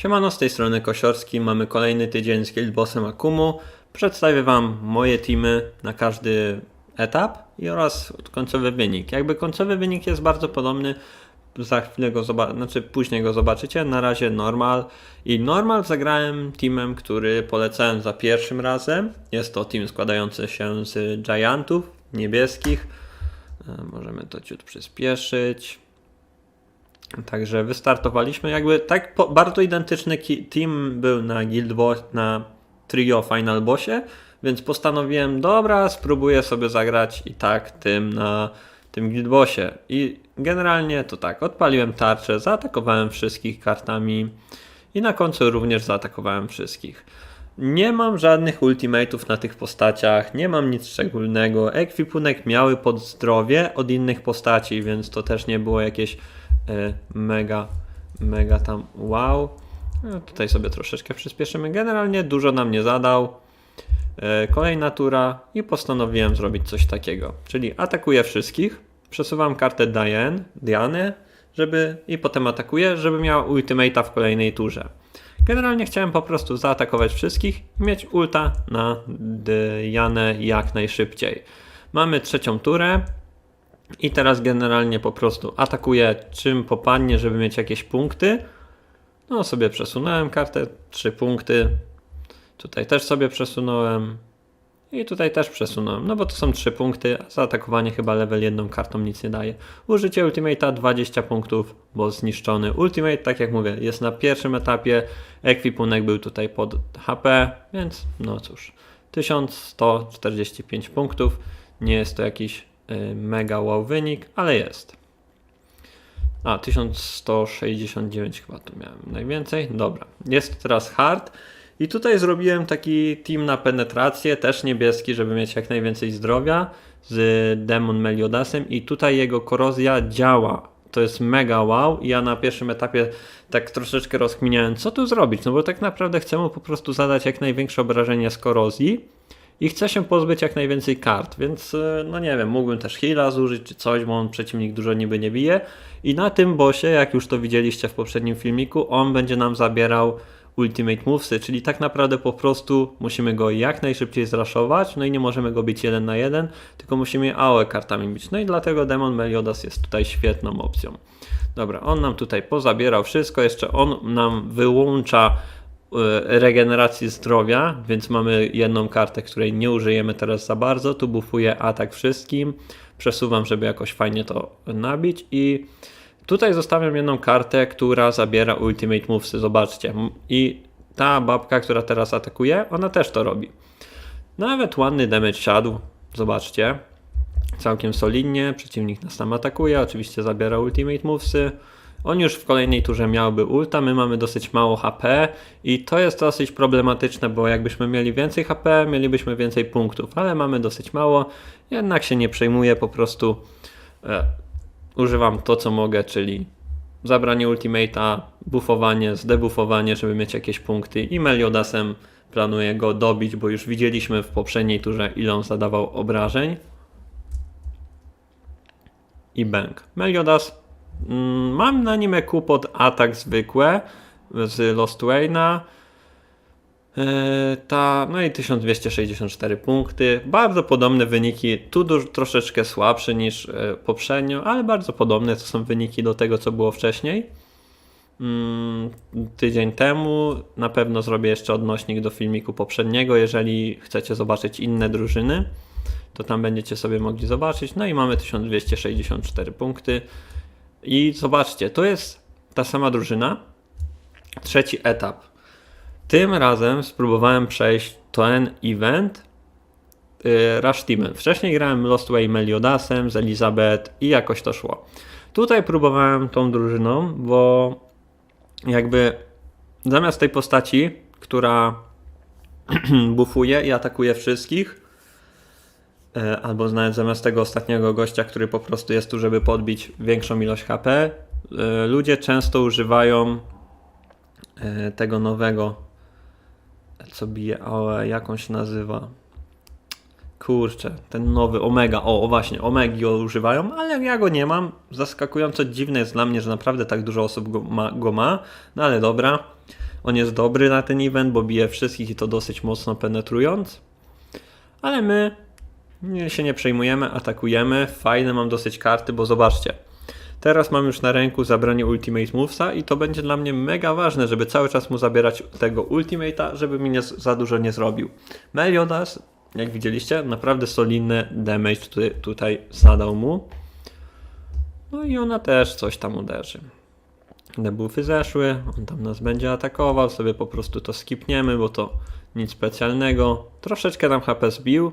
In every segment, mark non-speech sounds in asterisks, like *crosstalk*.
Siemano, z tej strony Kosiorski. Mamy kolejny tydzień z Guildbossem Akumu. Przedstawię Wam moje teamy na każdy etap i oraz końcowy wynik. Jakby końcowy wynik jest bardzo podobny, za chwilę go zobaczycie, znaczy później go zobaczycie. Na razie normal i normal zagrałem teamem, który polecałem za pierwszym razem. Jest to team składający się z Giantów niebieskich. E, Możemy to ciut przyspieszyć. Także wystartowaliśmy. Jakby tak po, bardzo identyczny team był na Guild Boss, na trio Final Bossie, więc postanowiłem, dobra, spróbuję sobie zagrać i tak tym na tym Guild Bossie. I generalnie to tak, odpaliłem tarczę, zaatakowałem wszystkich kartami i na końcu również zaatakowałem wszystkich. Nie mam żadnych ultimatów na tych postaciach, nie mam nic szczególnego. Ekwipunek miały pod zdrowie od innych postaci, więc to też nie było jakieś mega, mega tam wow. No, tutaj sobie troszeczkę przyspieszymy. Generalnie dużo nam nie zadał. E, kolejna tura i postanowiłem zrobić coś takiego. Czyli atakuję wszystkich, przesuwam kartę Diane, Diane żeby, i potem atakuję, żeby miała ultimate'a w kolejnej turze. Generalnie chciałem po prostu zaatakować wszystkich i mieć ulta na Dianę jak najszybciej. Mamy trzecią turę i teraz generalnie po prostu atakuję czym popadnie, żeby mieć jakieś punkty. No sobie przesunąłem kartę, 3 punkty. Tutaj też sobie przesunąłem. I tutaj też przesunąłem, no bo to są 3 punkty, a zaatakowanie chyba level jedną kartą nic nie daje. Użycie ultimate'a 20 punktów, bo zniszczony. Ultimate, tak jak mówię, jest na pierwszym etapie, ekwipunek był tutaj pod HP, więc no cóż, 1145 punktów. Nie jest to jakiś mega wow wynik, ale jest. A, 1169 chyba tu miałem najwięcej. Dobra, jest teraz hard. I tutaj zrobiłem taki team na penetrację, też niebieski, żeby mieć jak najwięcej zdrowia z Demon Meliodasem i tutaj jego korozja działa. To jest mega wow i ja na pierwszym etapie tak troszeczkę rozkminiałem, co tu zrobić, no bo tak naprawdę chcę mu po prostu zadać jak największe obrażenie z korozji i chcę się pozbyć jak najwięcej kart, więc e, no nie wiem, mógłbym też heala zużyć czy coś, bo on przeciwnik dużo niby nie bije i na tym bossie, jak już to widzieliście w poprzednim filmiku, on będzie nam zabierał Ultimate Movesy, czyli tak naprawdę po prostu musimy go jak najszybciej zraszować, no i nie możemy go bić jeden na jeden, tylko musimy AOE kartami bić. No i dlatego Demon Meliodas jest tutaj świetną opcją. Dobra, on nam tutaj pozabierał wszystko, jeszcze on nam wyłącza regeneracji zdrowia, więc mamy jedną kartę, której nie użyjemy teraz za bardzo. Tu bufuję atak wszystkim, przesuwam, żeby jakoś fajnie to nabić i Tutaj zostawiam jedną kartę, która zabiera Ultimate Movesy, zobaczcie. I ta babka, która teraz atakuje, ona też to robi. Nawet ładny damage siadł, zobaczcie. Całkiem solidnie, przeciwnik nas tam atakuje, oczywiście zabiera Ultimate Movesy. On już w kolejnej turze miałby ulta, my mamy dosyć mało HP i to jest dosyć problematyczne, bo jakbyśmy mieli więcej HP, mielibyśmy więcej punktów, ale mamy dosyć mało, jednak się nie przejmuję, po prostu e, używam to, co mogę, czyli zabranie ultimate'a, buffowanie, zdebuffowanie, żeby mieć jakieś punkty i Meliodasem planuję go dobić, bo już widzieliśmy w poprzedniej turze, ile on zadawał obrażeń. I bang. Meliodas, mam na nim EQ pod atak zwykłe z Lost Wayna. Yy, ta, no i 1264 punkty. Bardzo podobne wyniki. Tu troszeczkę słabsze niż e, poprzednio, ale bardzo podobne to są wyniki do tego, co było wcześniej. Mm, tydzień temu na pewno zrobię jeszcze odnośnik do filmiku poprzedniego. Jeżeli chcecie zobaczyć inne drużyny, to tam będziecie sobie mogli zobaczyć. No i mamy 1264 punkty. I zobaczcie, to jest ta sama drużyna. Trzeci etap. Tym razem spróbowałem przejść ten event yy, Rush Teamem. Wcześniej grałem Lost Way Meliodasem z Elizabeth i jakoś to szło. Tutaj próbowałem tą drużyną, bo jakby zamiast tej postaci, która *clears throat* bufuje i atakuje wszystkich, albo nawet zamiast tego ostatniego gościa, który po prostu jest tu, żeby podbić większą ilość HP, e, ludzie często używają e, tego nowego, co bije, ale jak on się nazywa? Kurczę, ten nowy Omega, o, o właśnie, Omegi używają, ale ja go nie mam. Zaskakująco dziwne jest dla mnie, że naprawdę tak dużo osób go ma, go ma. no ale dobra. On jest dobry na ten event, bo bije wszystkich i to dosyć mocno penetrując. Ale my nie, się nie przejmujemy, atakujemy. Fajne mam dosyć karty, bo zobaczcie. Teraz mam już na ręku zabranie Ultimate Movesa i to będzie dla mnie mega ważne, żeby cały czas mu zabierać tego Ultimate'a, żeby mi nie, za dużo nie zrobił. Meliodas, jak widzieliście, naprawdę solidny damage tutaj, tutaj zadał mu. No i ona też coś tam uderzy. Debuffy zeszły, on tam nas będzie atakował, sobie po prostu to skipniemy, bo to nic specjalnego. Troszeczkę nam HP zbił.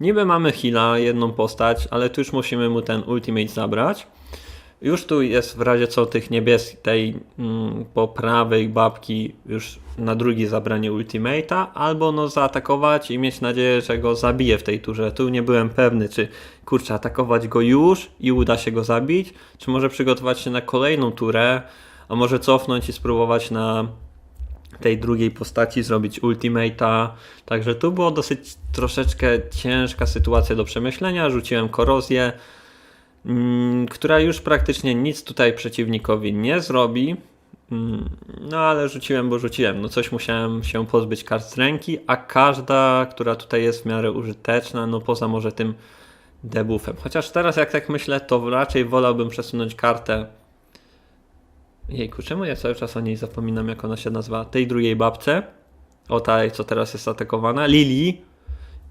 Niby mamy heala, jedną postać, ale tu już musimy mu ten ultimate zabrać. Już tu jest w razie co tych niebieskich, tej mm, po prawej babki już na drugi zabranie ultimate'a, albo no zaatakować i mieć nadzieję, że go zabije w tej turze. Tu nie byłem pewny, czy kurczę, atakować go już i uda się go zabić, czy może przygotować się na kolejną turę, a może cofnąć i spróbować na tej drugiej postaci zrobić ultimate'a. Także tu było dosyć troszeczkę ciężka sytuacja do przemyślenia. Rzuciłem korozję, mm, która już praktycznie nic tutaj przeciwnikowi nie zrobi. Mm, No ale rzuciłem, bo rzuciłem. No coś musiałem się pozbyć kart z ręki, a każda, która tutaj jest w miarę użyteczna, no poza może tym debuffem. Chociaż teraz jak tak myślę, to raczej wolałbym przesunąć kartę Jejku, czemu ja cały czas o niej zapominam, jak ona się nazywa? Tej drugiej babce, o tej, co teraz jest atakowana, Lili.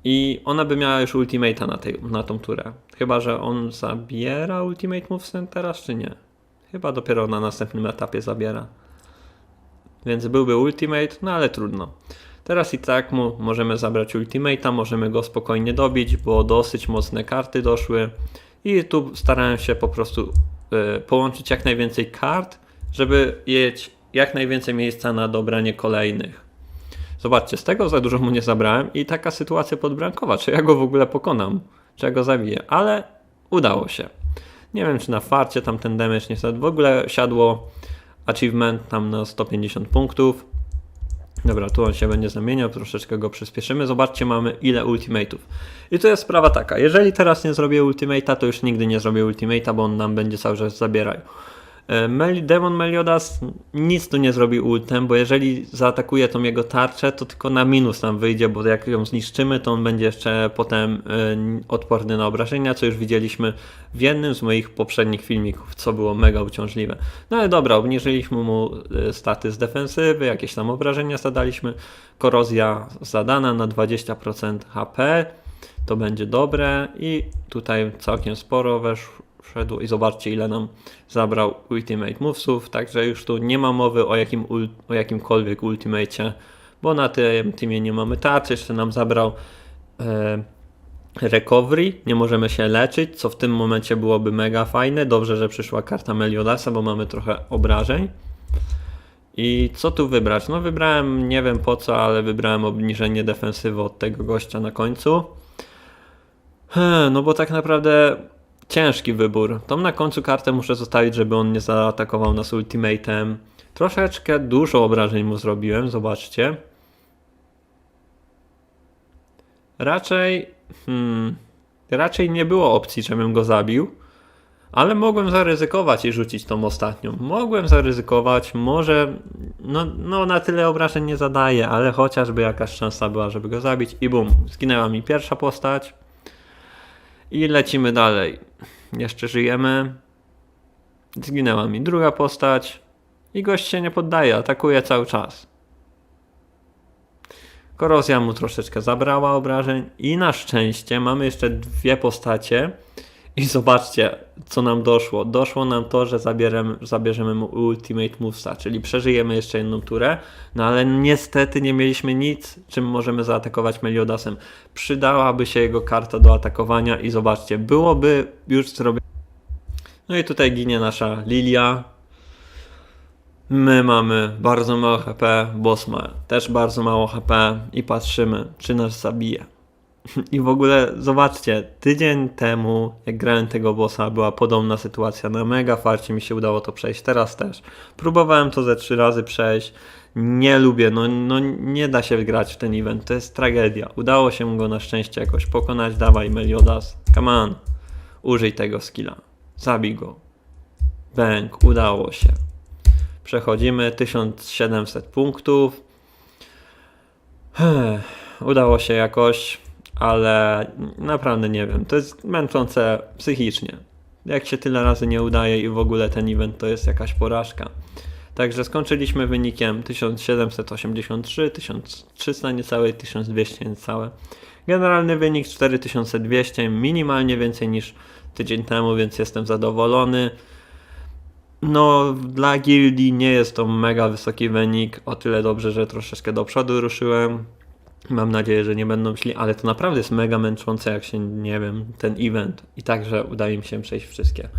I ona by miała już ultimate'a na, tej, na tą turę. Chyba, że on zabiera ultimate moves teraz, czy nie? Chyba dopiero na następnym etapie zabiera. Więc byłby ultimate, no ale trudno. Teraz i tak mu możemy zabrać ultimate'a, możemy go spokojnie dobić, bo dosyć mocne karty doszły. I tu starałem się po prostu y, połączyć jak najwięcej kart, żeby mieć jak najwięcej miejsca na dobranie kolejnych. Zobaczcie, z tego za dużo mu nie zabrałem i taka sytuacja podbrankowa, czy ja go w ogóle pokonam, czy ja go zabiję, ale udało się. Nie wiem, czy na farcie tam ten damage nie. W ogóle siadło achievement tam na 150 punktów. Dobra, tu on się będzie zamieniał, troszeczkę go przyspieszymy. Zobaczcie, mamy ile ultimate'ów. I tu jest sprawa taka, jeżeli teraz nie zrobię ultimate'a, to już nigdy nie zrobię ultimate'a, bo on nam będzie cały czas zabierał. E, Demon Meliodas nic tu nie zrobi ultem, bo jeżeli zaatakuje tą jego tarczę, to tylko na minus nam wyjdzie, bo jak ją zniszczymy, to on będzie jeszcze potem e, odporny na obrażenia, co już widzieliśmy w jednym z moich poprzednich filmików, co było mega uciążliwe. No ale dobra, obniżyliśmy mu e, staty z defensywy, jakieś tam obrażenia zadaliśmy, korozja zadana na 20% HP, to będzie dobre i tutaj całkiem sporo weszło wszedł i zobaczcie ile nam zabrał Ultimate Movesów, także już tu nie ma mowy o, jakim, o jakimkolwiek Ultimate, bo na tym teamie nie mamy tarczy, jeszcze nam zabrał e, Recovery, nie możemy się leczyć, co w tym momencie byłoby mega fajne, dobrze, że przyszła karta Meliodasa, bo mamy trochę obrażeń. I co tu wybrać? No wybrałem, nie wiem po co, ale wybrałem obniżenie defensywy od tego gościa na końcu. No bo tak naprawdę ciężki wybór. Tą na końcu kartę muszę zostawić, żeby on nie zaatakował nas ultimatem. Troszeczkę dużo obrażeń mu zrobiłem, zobaczcie. Raczej, hmm, raczej nie było opcji, żebym go zabił, ale mogłem zaryzykować i rzucić tą ostatnią. Mogłem zaryzykować, może, no, no na tyle obrażeń nie zadaje, ale chociażby jakaś szansa była, żeby go zabić i bum, zginęła mi pierwsza postać. I lecimy dalej. Jeszcze żyjemy. Zginęła mi druga postać. I gość się nie poddaje, atakuje cały czas. Korozja mu troszeczkę zabrała obrażeń. I na szczęście mamy jeszcze dwie postacie. I zobaczcie, co nam doszło. Doszło nam to, że zabierzemy, zabierzemy mu Ultimate Movesa, czyli przeżyjemy jeszcze jedną turę, no ale niestety nie mieliśmy nic, czym możemy zaatakować Meliodasem. Przydałaby się jego karta do atakowania i zobaczcie, byłoby już zrobione. No i tutaj ginie nasza Lilia. My mamy bardzo mało HP, boss ma też bardzo mało HP i patrzymy, czy nas zabije. I w ogóle zobaczcie, tydzień temu, jak grałem tego bossa, była podobna sytuacja. Na mega farcie mi się udało to przejść, teraz też. Próbowałem to ze trzy razy przejść. Nie lubię, no, no nie da się grać w ten event, to jest tragedia. Udało się go na szczęście jakoś pokonać. Dawaj, Meliodas, come on, użyj tego skilla. Zabij go. Bęk, udało się. Przechodzimy 1700 punktów. Udało się jakoś, ale naprawdę nie wiem. To jest męczące psychicznie. Jak się tyle razy nie udaje i w ogóle ten event to jest jakaś porażka. Także skończyliśmy wynikiem 1783, 1300 niecałe, 1200 niecałe. Generalny wynik 4200, minimalnie więcej niż tydzień temu, więc jestem zadowolony. No, dla gildii nie jest to mega wysoki wynik, o tyle dobrze, że troszeczkę do przodu ruszyłem. Mam nadzieję, że nie będą szli, ale to naprawdę jest mega męczące, jak się, nie wiem, ten event. I także udaje mi się przejść wszystkie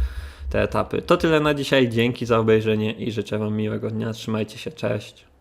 te etapy. To tyle na dzisiaj, dzięki za obejrzenie i życzę Wam miłego dnia. Trzymajcie się, cześć.